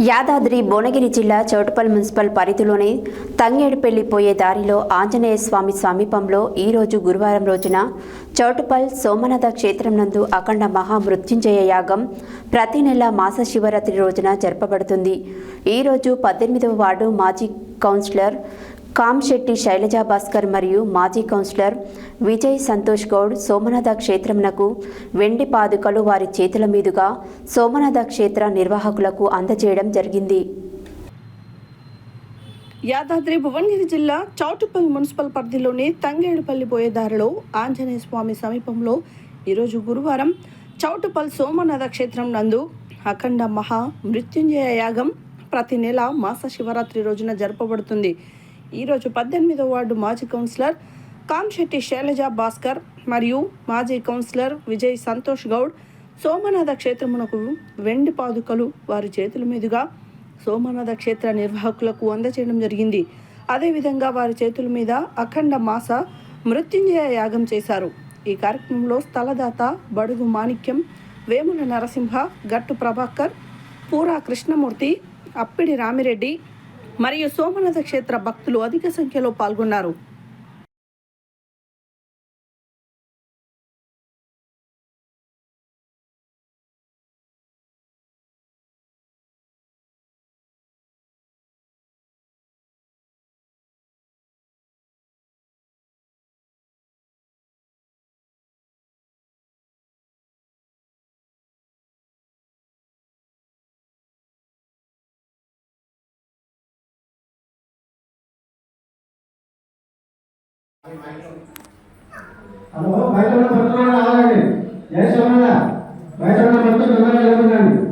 యాదాద్రి భువనగిరి జిల్లా చౌటుపల్ మున్సిపల్ పరిధిలోని తంగేడుపెళ్ళిపోయే దారిలో ఆంజనేయ స్వామి సమీపంలో ఈరోజు గురువారం రోజున చౌటుపల్ సోమనాథ క్షేత్రం నందు అఖండ మహామృత్యుంజయ యాగం ప్రతి నెల మాస శివరాత్రి రోజున జరపబడుతుంది. ఈరోజు పద్దెనిమిదవ వార్డు మాజీ కౌన్సిలర్ కామ్శెట్టి శైలజా భాస్కర్ మరియు మాజీ కౌన్సిలర్ విజయ్ సంతోష్ గౌడ్ సోమనాథ క్షేత్రమునకు వెండి పాదుకలు వారి చేతుల మీదుగా సోమనాథ క్షేత్ర నిర్వాహకులకు అందజేయడం జరిగింది. యాదాద్రి భువనగిరి జిల్లా చౌటుపల్లి మున్సిపల్ పరిధిలోని తంగేడుపల్లి పోయేదారిలో ఆంజనేయ స్వామి సమీపంలో ఈరోజు గురువారం చౌటుపల్ సోమనాథ క్షేత్రం నందు అఖండ మహా మృత్యుంజయ యాగం ప్రతి నెల మాస శివరాత్రి రోజున జరపబడుతుంది. ఈరోజు పద్దెనిమిదవ వార్డు మాజీ కౌన్సిలర్ కామ్శెట్టి శైలజ భాస్కర్ మరియు మాజీ కౌన్సిలర్ విజయ్ సంతోష్ గౌడ్ సోమనాథ క్షేత్రమునకు వెండి పాదుకలు వారి చేతుల మీదుగా సోమనాథ క్షేత్ర నిర్వాహకులకు అందచేయడం జరిగింది. అదేవిధంగా వారి చేతుల మీద అఖండ మాస మృత్యుంజయ యాగం చేశారు. ఈ కార్యక్రమంలో స్థలదాత బడుగు మాణిక్యం వేముల నరసింహ గట్టు ప్రభాకర్ పూరా కృష్ణమూర్తి అప్పిడి రామిరెడ్డి మరియు సోమనాథ క్షేత్ర భక్తులు అధిక సంఖ్యలో పాల్గొన్నారు. హలో బయట ఉన్న భక్తులు రావాలండి. జయ బయట ఉన్న భక్తులు తొందరగా